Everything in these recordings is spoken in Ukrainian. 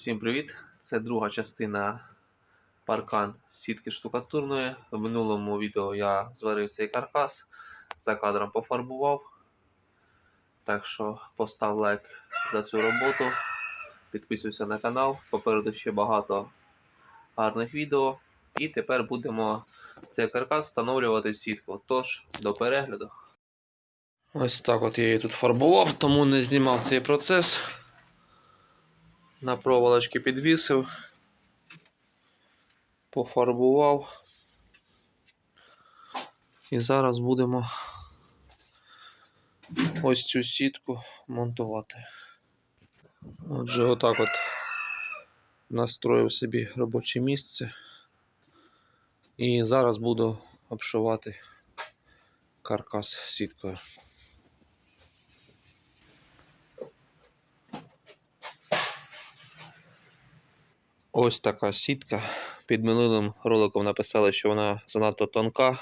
Всім привіт! Це друга частина паркан сітки штукатурної. В минулому відео я зварив цей каркас, за кадром пофарбував. Так що постав лайк за цю роботу, підписуйся на канал. Попереду ще багато гарних відео. І тепер будемо цей каркас встановлювати в сітку. Тож, до перегляду. Ось так от я її тут фарбував, тому не знімав цей процес на проволочки підвісив, пофарбував. І зараз будемо ось цю сітку монтувати. Отже, отак от настроїв собі робоче місце. І зараз буду обшивати каркас сіткою. Ось така сітка. Під минулим роликом написали, що вона занадто тонка.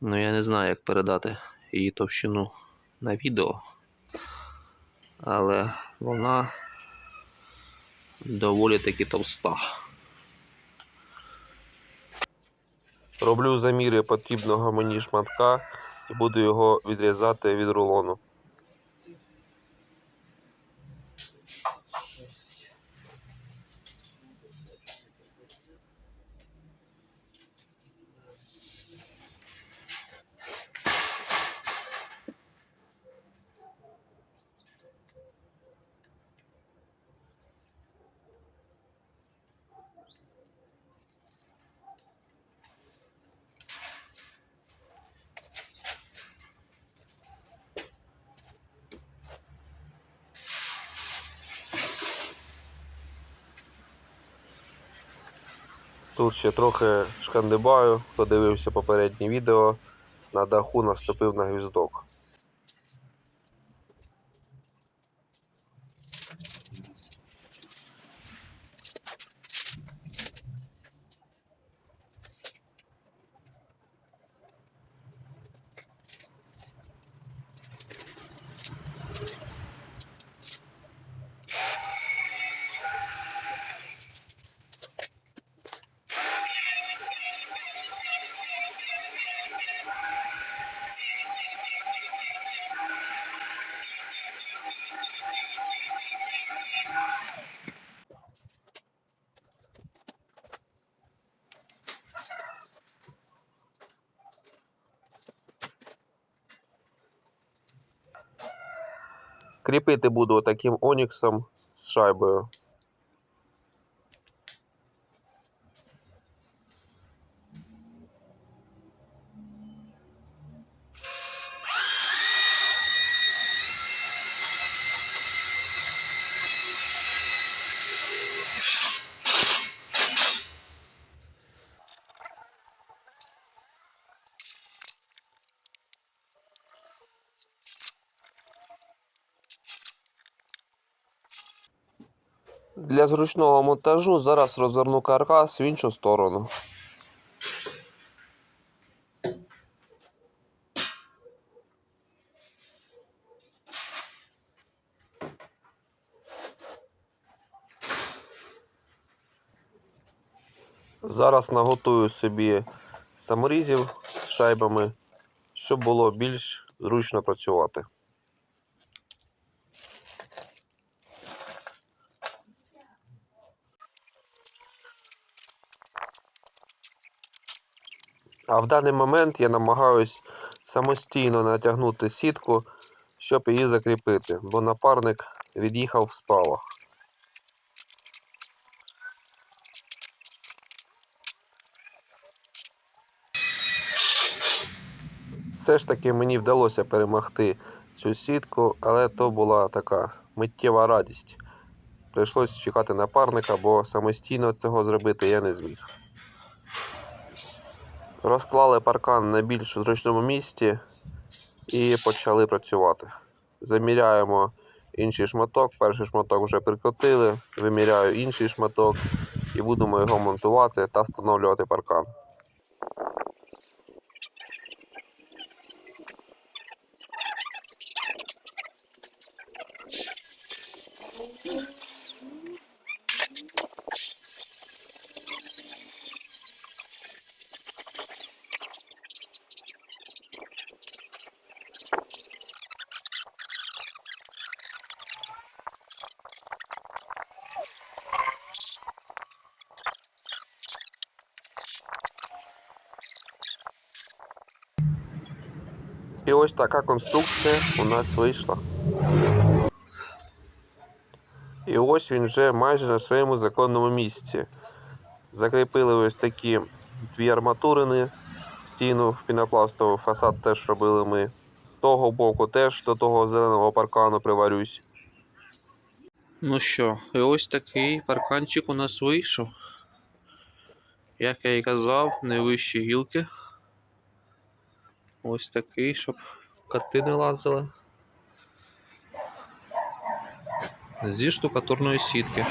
Ну я не знаю, як передати її товщину на відео. Але вона доволі таки товста. Роблю заміри потрібного мені шматка і буду його відрізати від рулону. Тут ще трохи шкандибаю, хто дивився попереднє відео, на даху наступив на гвіздок. Кріпити буду таким оніксом з шайбою. Для зручного монтажу зараз розверну каркас в іншу сторону. Зараз наготую собі саморізів з шайбами, щоб було більш зручно працювати. А в даний момент я намагаюсь самостійно натягнути сітку, щоб її закріпити, бо напарник від'їхав справа. Все ж таки мені вдалося перемогти цю сітку, але то була така миттєва радість. Прийшлось чекати напарника, бо самостійно цього зробити я не зміг. Розклали паркан на більш зручному місці і почали працювати. Заміряємо інший шматок. Перший шматок вже прикрутили, виміряю інший шматок і будемо його монтувати та встановлювати паркан. Ось така конструкція у нас вийшла. І ось він вже майже на своєму законному місці. Закріпили ось такі дві арматурини, стіну в пінопластову, фасад теж робили ми. З того боку теж до того зеленого паркану приварюсь. Ну що, і ось такий парканчик у нас вийшов. Як я і казав, не вищі гілки. Ось такий, щоб коти не лазили. Зі штукатурної сітки.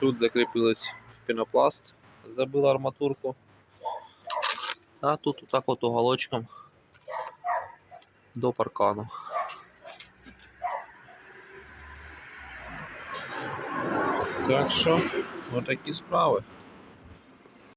Тут закріпились в пінопласт, забили арматурку. А тут отак от уголочком до паркану. Так що, отакі справи.